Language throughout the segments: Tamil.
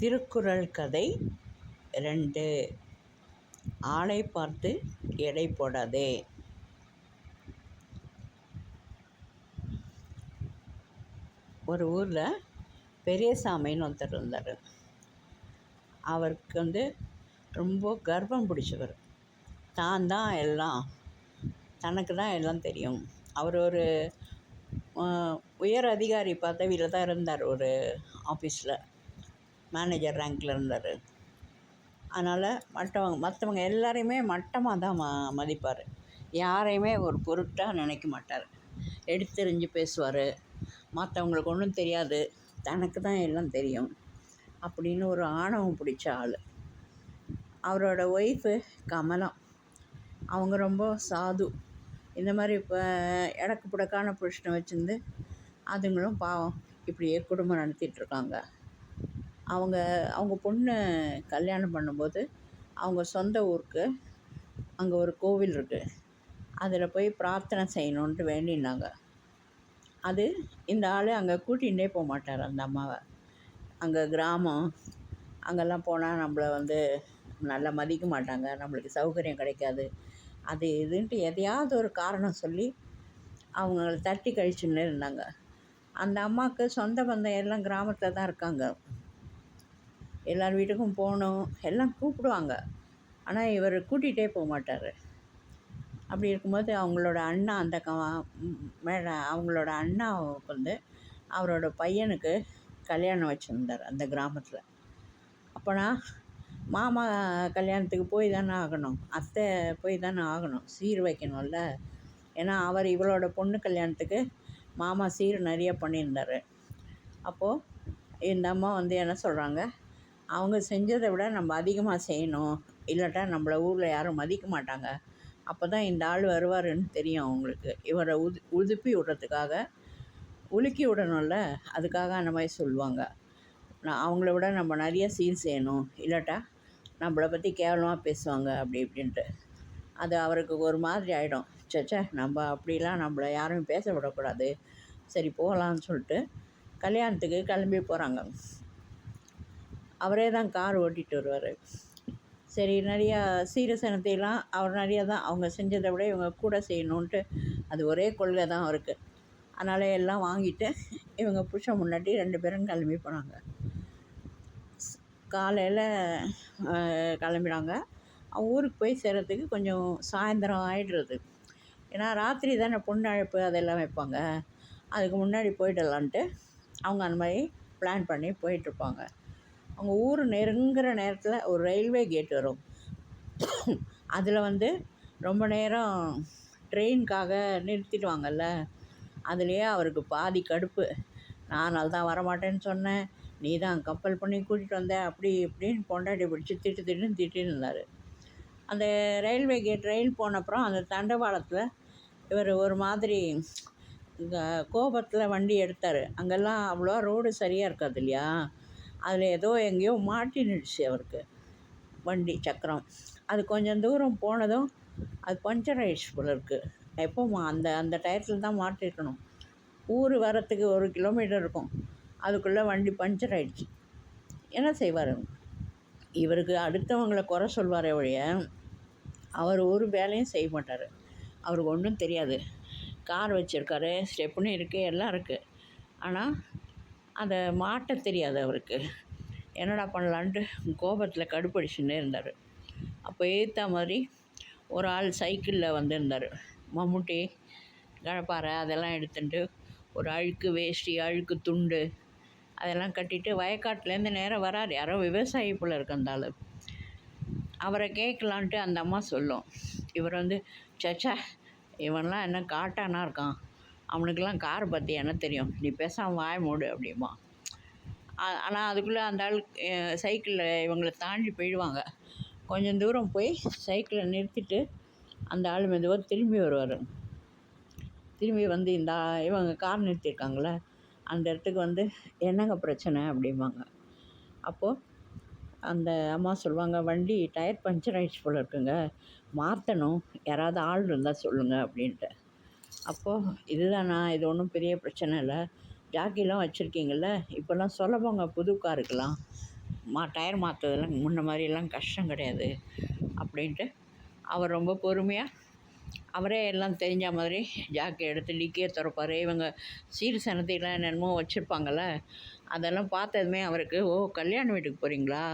திருக்குறள் கதை ரெண்டு. ஆளை பார்த்து எடை போடாதே. ஒரு ஊரில் பெரியசாமின்னு ஒருத்தர் இருந்தார். அவருக்கு வந்து ரொம்ப கர்வம் பிடிச்சவர். தான் தான் எல்லாம் தனக்கு தான் எல்லாம் தெரியும். அவர் ஒரு உயர் அதிகாரி பதவியில் தான் இருந்தார் ஒரு ஆஃபீஸில் மேனேஜர் ரேங்க்கில் இருந்தார். அதனால் மற்றவங்க மற்றவங்க எல்லாரையுமே மட்டமாக தான் ம மதிப்பார். யாரையுமே ஒரு பொருட்டாக நினைக்க மாட்டார். எடுத்தெறிஞ்சு பேசுவார். மற்றவங்களுக்கு ஒன்றும் தெரியாது. தனக்கு தான் எல்லாம் தெரியும். அப்படின்னு ஒரு ஆணவம் பிடிச்ச ஆள். அவரோட ஒய்ஃபு கமலம் அவங்க ரொம்ப சாது. இந்த மாதிரி இப்போ இடக்கு புடக்கான புருஷனை வச்சுருந்து அதுங்களும் பாவம் இப்படியே குடும்பம் நடத்திட்டுருக்காங்க அவங்க அவங்க பொண்ணை கல்யாணம் பண்ணும்போது அவங்க சொந்த ஊருக்கு அங்கே ஒரு கோவில் இருக்குது அதில் போய் பிரார்த்தனை செய்யணுன்ட்டு வேண்டினாங்க. அது இந்த ஆள் அங்கே கூட்டிகிட்டே போக மாட்டார் அந்த அம்மாவை. அங்கே கிராமம் அங்கெல்லாம் போனால் நம்மள வந்து நல்லா மதிக்க மாட்டாங்க நம்மளுக்கு சௌகரியம் கிடைக்காது. அது இதுன்ட்டு எதையாவது ஒரு காரணம் சொல்லி அவங்கள தட்டி கழிச்சுன்னு இருந்தாங்க. அந்த அம்மாவுக்கு சொந்த பந்தம் எல்லாம் கிராமத்தில் தான் இருக்காங்க. எல்லார் வீட்டுக்கும் போகணும் எல்லாம் கூப்பிடுவாங்க. ஆனால் இவர் கூட்டிகிட்டே போக மாட்டார். அப்படி இருக்கும்போது அவங்களோட அண்ணா அந்த க மேலே அவங்களோட அண்ணாவுக்கு வந்து அவரோட பையனுக்கு கல்யாணம் வச்சுருந்தார் அந்த கிராமத்தில். அப்போனா மாமா கல்யாணத்துக்கு போய் தானே ஆகணும் அத்தை போய் தானே ஆகணும் சீர் வைக்கணும்ல. ஏன்னா அவர் இவளோட பொண்ணு கல்யாணத்துக்கு மாமா சீர் நிறைய பண்ணியிருந்தார். அப்போது இந்த அம்மா வந்து என்ன சொல்கிறாங்க அவங்க செஞ்சதை விட நம்ம அதிகமாக செய்யணும். இல்லாட்டா நம்மள ஊரில் யாரும் மதிக்க மாட்டாங்க. அப்போ தான் இந்த ஆள் வருவாருன்னு தெரியும் அவங்களுக்கு. இவரை உது உதுப்பி விட்றதுக்காக உலுக்கி விடணும்ல அதுக்காக அந்த மாதிரி சொல்லுவாங்க. நான் அவங்கள விட நம்ம நிறைய சீல் செய்யணும். இல்லாட்டா நம்மளை பற்றி கேவலமாக பேசுவாங்க அப்படி இப்படின்ட்டு. அது அவருக்கு ஒரு மாதிரி ஆகிடும் சச்சா நம்ம அப்படிலாம் நம்மளை யாரும் பேச விடக்கூடாது. சரி போகலான்னு சொல்லிட்டு கல்யாணத்துக்கு கிளம்பி போகிறாங்க அவரே தான் கார் ஓட்டிகிட்டு வருவார். சரி நிறையா சீரசனத்தையெல்லாம் அவர் நிறையா தான் அவங்க செஞ்சதை விட இவங்க கூட செய்யணுன்ட்டு அது ஒரே கொள்கை தான் அவருக்கு. அதனால் எல்லாம் வாங்கிட்டு இவங்க புருஷன் முன்னாடி ரெண்டு பேரும் கிளம்பி போனாங்க. காலையில் கிளம்பினாங்க. ஊருக்கு போய் சேர்கிறதுக்கு கொஞ்சம் சாயந்தரம் ஆகிடுறது ஏன்னா ராத்திரி தானே பொண்ணு அழைப்பு அதெல்லாம் வைப்பாங்க. அதுக்கு முன்னாடி போயிடலான்ட்டு அவங்க அந்த மாதிரி பிளான் பண்ணி போயிட்டுருப்பாங்க அவங்க ஊர் நெருங்கிற நேரத்தில் ஒரு ரயில்வே கேட் வரும். அதில் வந்து ரொம்ப நேரம் ட்ரெயினுக்காக நிறுத்திடுவாங்கல்ல. அதுலேயே அவருக்கு பாதி கடுப்பு. நான் தான் வரமாட்டேன்னு சொன்னேன். நீ தான் கப்பல் பண்ணி கூட்டிகிட்டு வந்த அப்படி இப்படின்னு பொண்டாட்டி பிடிச்சி திட்டு திட்டுன்னு திட்டிருந்தார் இருந்தார். அந்த ரயில்வே கேட் ரயில் போன அப்புறம் அந்த தண்டவாளத்தில் இவர் ஒரு மாதிரி கோபத்தில் வண்டி எடுத்தார். அங்கெல்லாம் அவ்வளோ ரோடு சரியாக இருக்காது இல்லையா? அதில் ஏதோ எங்கேயோ மாட்டினுடுச்சு அவருக்கு வண்டி சக்கரம். அது கொஞ்சம் தூரம் போனதும் அது பஞ்சர் ஆயிடுச்சு போல இருக்குது எப்போ அந்த அந்த டயத்தில் தான் மாட்டிருக்கணும். ஊர் வரத்துக்கு ஒரு கிலோமீட்டர் இருக்கும். அதுக்குள்ளே வண்டி பஞ்சர் ஆயிடுச்சு என்ன செய்வார்? இவருக்கு அடுத்தவங்களை குறை சொல்வாரே ஒழிய அவர் ஒரு வேலையும் செய்ய மாட்டார். அவருக்கு ஒன்றும் தெரியாது. கார் வச்சுருக்காரு ஸ்டெப்புன்னு இருக்குது எல்லாம் இருக்குது ஆனால் அதை மாட்ட தெரியாது அவருக்கு. என்னடா பண்ணலான்ட்டு கோபத்தில் கடுப்படிச்சுன்னே இருந்தார். அப்போ ஏற்ற மாதிரி ஒரு ஆள் சைக்கிளில் வந்திருந்தார். மம்முட்டி கழப்பாறை அதெல்லாம் எடுத்துட்டு ஒரு அழுக்கு வேஷ்டி அழுக்கு துண்டு அதெல்லாம் கட்டிட்டு வயக்காட்டிலேருந்து நேராக வராரு. யாரோ விவசாயி போல் இருக்கந்தாலும் அந்த ஆள். அவரை கேட்கலான்ட்டு அந்த அம்மா சொல்லும். இவர் வந்து சச்சா இவன்லாம் என்ன காட்டானா இருக்கான். அவனுக்கெல்லாம் கார் பற்றி என்ன தெரியும்? நீ பேசாமல் வாய மூடு அப்படிமா ஆனால் அதுக்குள்ளே அந்த ஆள் சைக்கிளில் இவங்களை தாண்டி போயிடுவாங்க. கொஞ்சம் தூரம் போய் சைக்கிளை நிறுத்திட்டு அந்த ஆள் மெதுவாக திரும்பி வருவார். திரும்பி வந்து இந்த இவங்க கார் நிறுத்தியிருக்காங்களே அந்த இடத்துக்கு வந்து என்னங்க பிரச்சனை அப்படிம்பாங்க. அப்போது அந்த அம்மா சொல்லுவாங்க வண்டி டயர் பஞ்சர் ஆகிடுச்சு போல் இருக்குங்க. மாற்றணும் யாராவது ஆள் இருந்தால் சொல்லுங்கள் அப்படின்ட்டு. அப்போது இதுதானா இது ஒன்றும் பெரிய பிரச்சனை இல்லை. ஜாக்கிலாம் வச்சுருக்கீங்கள்ல இப்போல்லாம் சுலபங்க புது காருக்கெல்லாம் மா டயர் மாற்றுறதுலாம் முன்ன மாதிரியெல்லாம் கஷ்டம் கிடையாது அப்படின்ட்டு அவர் ரொம்ப பொறுமையாக அவரே எல்லாம் தெரிஞ்ச மாதிரி ஜாக்கி எடுத்து லீக்கே திறப்பார். இவங்க சீர் சனத்தைலாம் என்னென்னமோ வச்சுருப்பாங்கள்ல அதெல்லாம் பார்த்ததுமே அவருக்கு ஓ கல்யாண வீட்டுக்கு போகிறீங்களா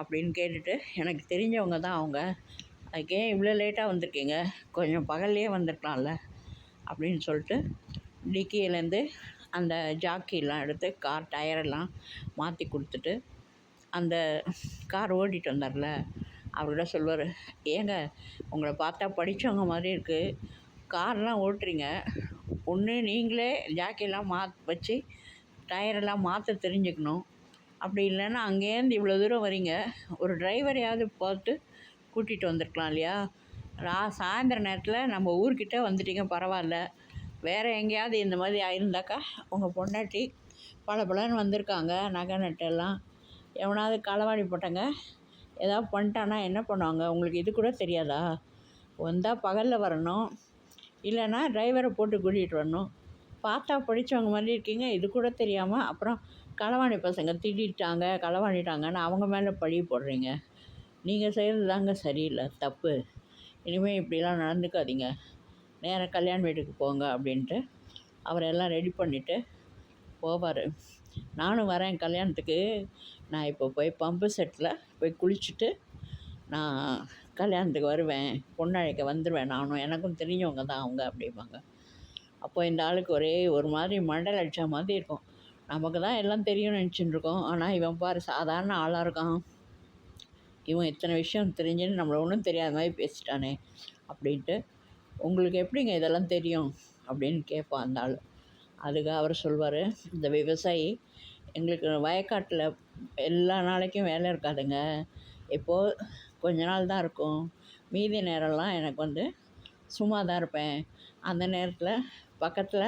அப்படின்னு கேட்டுட்டு எனக்கு தெரிஞ்சவங்க தான் அவங்க. அதுக்கே இவ்வளோ லேட்டாக வந்திருக்கீங்க கொஞ்சம் பகல்லையே வந்திருக்கலாம்ல. அப்படின்னு சொல்லிட்டு டிக்கியிலேருந்து அந்த ஜாக்கிலாம் எடுத்து கார் டயரெல்லாம் மாற்றி கொடுத்துட்டு அந்த கார் ஓட்டிகிட்டு வந்தார்ல அவர்கிட்ட சொல்லுவார் ஏங்க உங்களை பார்த்தா படித்தவங்க மாதிரி இருக்குது கார்லாம் ஓட்டுறீங்க. ஒன்று நீங்களே ஜாக்கியெல்லாம் மா வச்சு டயரெல்லாம் மாற்ற தெரிஞ்சுக்கணும். அப்படி இல்லைன்னா அங்கேருந்து இவ்வளோ தூரம் வரீங்க. ஒரு டிரைவரையாவது பார்த்து கூட்டிகிட்டு வந்திருக்கலாம் இல்லையா? ரா சாயந்தர நேரத்தில் நம்ம ஊர்கிட்ட வந்துட்டீங்க பரவாயில்ல வேறு எங்கேயாவது இந்த மாதிரி ஆயிருந்தாக்கா உங்கள் பொண்டாட்டி பல பலன்னு வந்திருக்காங்க நகை நட்டெல்லாம் எவனாவது களவாடி போட்டாங்க ஏதாவது பண்ணிட்டானா என்ன பண்ணுவாங்க? உங்களுக்கு இது கூட தெரியாதா? வந்தால் பகலில் வரணும். இல்லைன்னா டிரைவரை போட்டு கூட்டிகிட்டு வரணும். பார்த்தா படித்தவங்க மாதிரி இருக்கீங்க இது கூட தெரியாமல் அப்புறம் களவாணி பசங்க திட்டிட்டாங்க களவாணிட்டாங்கன்னு அவங்க மேலே பழி போடுறீங்க. நீங்கள் செய்கிறது தாங்க சரியில்லை தப்பு. இனிமேல் இப்படிலாம் நடந்துக்காதீங்க. நேராக கல்யாண வீட்டுக்கு போங்க அப்படின்ட்டு அவரெல்லாம் ரெடி பண்ணிவிட்டு போவார். நானும் வரேன் கல்யாணத்துக்கு. நான் இப்போ போய் பம்பு செட்டில் போய் குளிச்சுட்டு நான் கல்யாணத்துக்கு வருவேன். பொண்ணழைக்க வந்துடுவேன் நானும். எனக்கும் தெரிஞ்சவங்க தான் அவங்க அப்படிம்பாங்க. அப்போ இந்த ஆளுக்கு ஒரே ஒரு மாதிரி மண்டல் அடித்த மாதிரி இருக்கும். நமக்கு தான் எல்லாம் தெரியும்னு நினச்சிட்டு இருக்கோம். ஆனால் இவன் பாரு சாதாரண ஆளாக இருக்கான். இவன் இத்தனை விஷயம் தெரிஞ்சுன்னு நம்மளை ஒன்றும் தெரியாத மாதிரி பேசிட்டானே அப்படின்ட்டு உங்களுக்கு எப்படிங்க இதெல்லாம் தெரியும்? அப்படின்னு கேட்பான் அந்த ஆள். அதுக்கு அவர் சொல்வார் இந்த விவசாயி எங்களுக்கு வயக்காட்டில் எல்லா நாளைக்கும் வேலை இருக்காதுங்க. இப்போது கொஞ்ச நாள் தான் இருக்கும். மீதி நேரம்லாம் எனக்கு வந்து சும்மா தான் இருப்பேன். அந்த நேரத்தில் பக்கத்தில்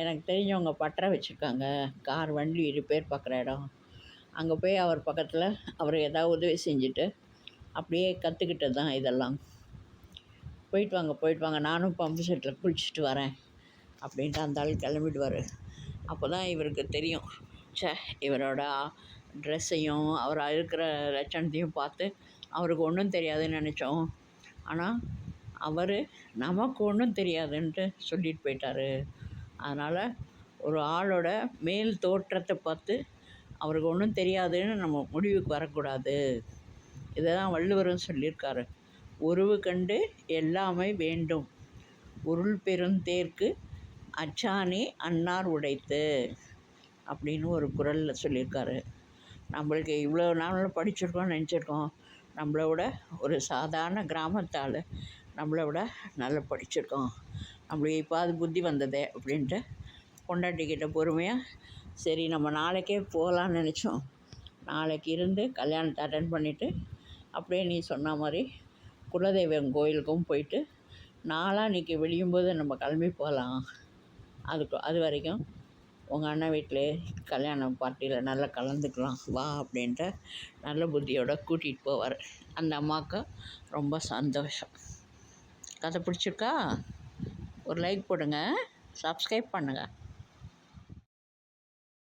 எனக்கு தெரிஞ்சவங்க பட்டறை வச்சுருக்காங்க. கார் வண்டி ரிப்பேர் பார்க்குற இடம். அங்கே போய் அவர் பக்கத்தில் அவர் ஏதாவது உதவி செஞ்சுட்டு அப்படியே கற்றுக்கிட்டது தான் இதெல்லாம். போயிட்டு வாங்க போயிட்டு வாங்க. நானும் பம்பு செட்டில் குளிச்சுட்டு வரேன் அப்படின்ட்டு அந்த ஆள் கிளம்பிடுவார். அப்போ தான் இவருக்கு தெரியும். ச்சே இவரோட ட்ரெஸ்ஸையும் அவர் இருக்கிற லட்சணத்தையும் பார்த்து அவருக்கு ஒன்றும் தெரியாதுன்னு நினச்சோம். ஆனால் அவர் நமக்கு ஒன்றும் தெரியாதுன்ட்டு சொல்லிட்டு போயிட்டார். அதனால் ஒரு ஆளோட மேல் தோற்றத்தை பார்த்து அவருக்கு ஒன்றும் தெரியாதுன்னு நம்ம முடிவுக்கு வரக்கூடாது. இதை தான் வள்ளுவரும் சொல்லியிருக்காரு. உருவு கண்டு எல்லாமே வேண்டும். உருள் பெருந்தேர்க்கு அச்சாணி அன்னார் உடைத்து அப்படின்னு ஒரு குறளில் சொல்லியிருக்காரு. நம்மளுக்கு இவ்வளோ நாளில் படிச்சிருக்கோம்னு நினச்சிருக்கோம். நம்மளை விட ஒரு சாதாரண கிராமத்தால் நம்மளை விட நல்லா படிச்சிருக்கோம். நம்மளுக்கு இப்போ அது புத்தி வந்ததே அப்படின்ட்டு பொண்டாட்டிக்கிட்ட பொறுமையாக சரி நம்ம நாளைக்கே போகலான்னு நினச்சோம். நாளைக்கு இருந்து கல்யாணத்தை அட்டன் பண்ணிவிட்டு அப்படியே நீ சொன்ன மாதிரி குலதெய்வம் கோயிலுக்கும் போயிட்டு நாளான்னைக்கு விடியும்போது நம்ம கிளம்பி போகலாம். அதுக்கு அது வரைக்கும் உங்கள் அண்ணன் வீட்டில் கல்யாண பார்ட்டியில் நல்லா கலந்துக்கலாம். வா அப்படின்ட்டு நல்ல புத்தியோட கூட்டிகிட்டு போவார். அந்த அம்மாவுக்கு ரொம்ப சந்தோஷம். கதை பிடிச்சிருக்கா? ஒரு லைக் போடுங்க. சப்ஸ்கிரைப் பண்ணுங்கள்